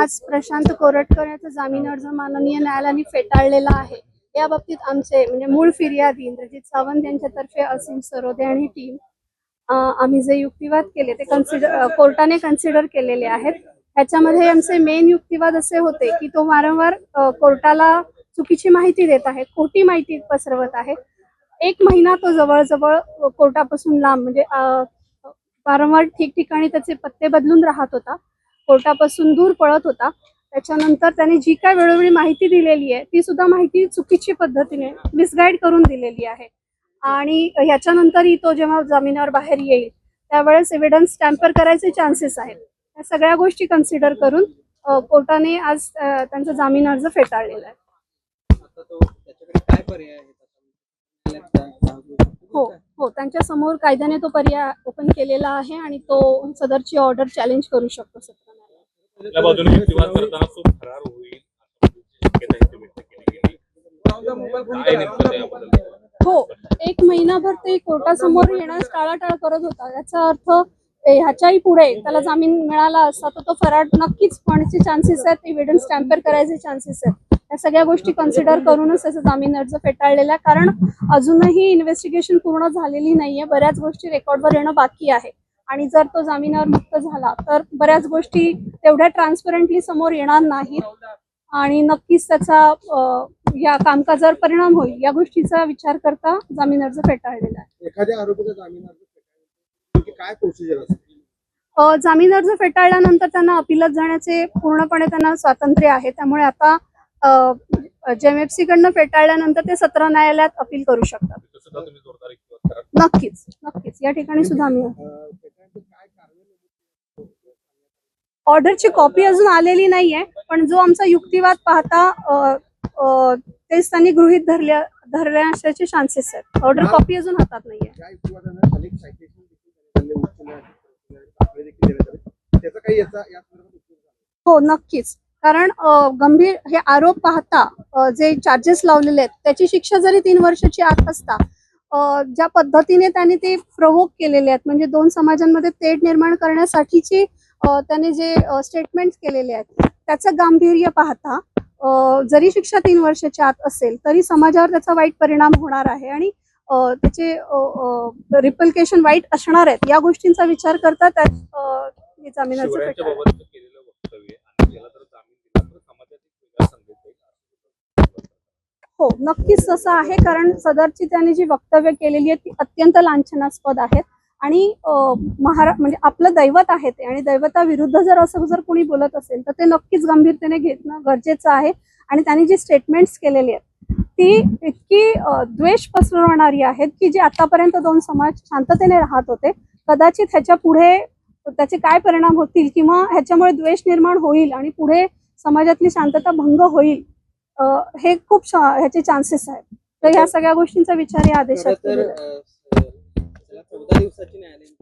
आज प्रशांत कोरटकर याचा जामीन अर्ज माननीय न्यायालयाने फेटाळलेला आहे. या बाबतीत आमचे म्हणजे मूळ फिर्यादी इंद्रजित सावंत यांच्यातर्फे असीम सरोदे आणि टीम आम्ही जे युक्तिवाद केले ते कन्सिडर कोर्टाने कन्सिडर केलेले आहेत. ह्याच्यामध्ये आमचे मेन युक्तिवाद असे होते की तो वारंवार कोर्टाला चुकीची माहिती देत आहे खोटी माहिती पसरवत आहे. एक महिना तो जवळजवळ कोर्टापासून लांब म्हणजे वारंवार ठिकठिकाणी त्याचे पत्ते बदलून राहत होता. कोर्टापासून दूर पळत होता. त्याच्यानंतर त्याने जी काय वेळोवेळी माहिती दिलेली आहे ती सुद्धा माहिती चुकीची पद्धतीने मिसगाईड करून दिलेली आहे. आणि ह्याच्यानंतरही तो जेव्हा जामिनावर बाहेर येईल त्यावेळेस एव्हिडन्स टॅम्पर करायचे चान्सेस आहेत. या सगळ्या गोष्टी कन्सिडर करून कोर्टाने आज त्यांचा जामीन अर्ज फेटाळलेला आहे. हो हो त्यांच्यासमोर कायद्याने तो पर्याय ओपन केलेला आहे आणि तो सदरची ऑर्डर चॅलेंज करू शकतो न्यायालयात. आपल्या बाजूने युक्तिवाद करताना तो फरार होईल हो एक महिनाभर ते कोर्टासमोर येण्यास टाळाटाळ करत होता. याचा अर्थ ह्याच्याही पुढे त्याला जामीन मिळाला असता तर तो फरार नक्कीच होण्याचे चान्सेस आहेत. एव्हिडन्स टॅम्पर करायचे चान्सेस आहेत. या सगळ्या गोष्टी कन्सिडर करूनच त्याचा जामीन अर्ज फेटाळलेला आहे. कारण अजूनही इन्व्हेस्टिगेशन पूर्ण झालेली नाहीये. बऱ्याच गोष्टी रेकॉर्डवर येणं बाकी आहे. आणि जर तो जामिनावर मुक्त झाला तर बऱ्याच गोष्टी तेवढ्या ट्रान्सपरंटली समोर येणार नाहीत. आणि नक्कीच त्याचा या कामकाजावर परिणाम होईल या गोष्टीचा विचार करता जामीन अर्ज फेटाळलेला आहे. एखाद्या आरोपीचा जामीन अर्ज फेटाळण्याची काय प्रोसिजर असते? अ, जामीन अर्ज फेटाळल्यानंतर त्यांना अपिलात जाण्याचे पूर्णपणे त्यांना स्वातंत्र्य आहे. त्यामुळे आता जेएमएफसी कडनं फेटाळल्यानंतर ते सत्र न्यायालयात अपील करू शकतात. नक्कीच नक्कीच. या ठिकाणी सुद्धा आम्ही अं, फेटाळण्याचं काय कारण ऑर्डरची कॉपी अजून आलेली नाहीये पण जो आमचा युक्तिवाद पाहता तेच त्यांनी गृहित धरल्या धरल्या असल्याचे चान्सेस आहेत ऑर्डर कॉपी अजून हातात नाहीये. हो नक्कीच. कारण गंभीर हे आरोप पाहता जे चार्जेस लावलेले आहेत त्याची शिक्षा जरी तीन वर्षाची आत असता ज्या पद्धतीने त्यांनी ते प्रवोक केलेले आहेत म्हणजे दोन समाजांमध्ये तेढ निर्माण करण्यासाठीची त्याने जे स्टेटमेंट केलेले आहेत त्याचं गांभीर्य पाहता जरी शिक्षा तीन वर्षाच्या आत असेल तरी समाजावर त्याचा वाईट परिणाम होणार आहे आणि अ, त्याचे रिपल्केशन वाईट असणार आहेत या गोष्टींचा विचार करता त्यात हे हो नक्कीच तसं आहे कारण सदरची त्यांनी जी वक्तव्य केलेली आहेत ती अत्यंत लांछनास्पद आहेत आणि महारा म्हणजे आपलं दैवत आहे ते आणि दैवताविरुद्ध जर असं जर कोणी बोलत असेल तर ते नक्कीच गंभीरतेने घेणं गरजेचं आहे आणि त्यांनी जी स्टेटमेंट्स केलेली आहेत ती इतकी द्वेष पसरवणारी आहेत की जे आतापर्यंत दोन समाज शांततेने राहत होते कदाचित ह्याच्या पुढे त्याचे काय परिणाम होतील किंवा ह्याच्यामुळे द्वेष निर्माण होईल आणि पुढे समाजातली शांतता भंग होईल हे खूप ह्याचे चान्सेस आहेत. तर ह्या सगळ्या गोष्टींचा विचार या आदेशात तर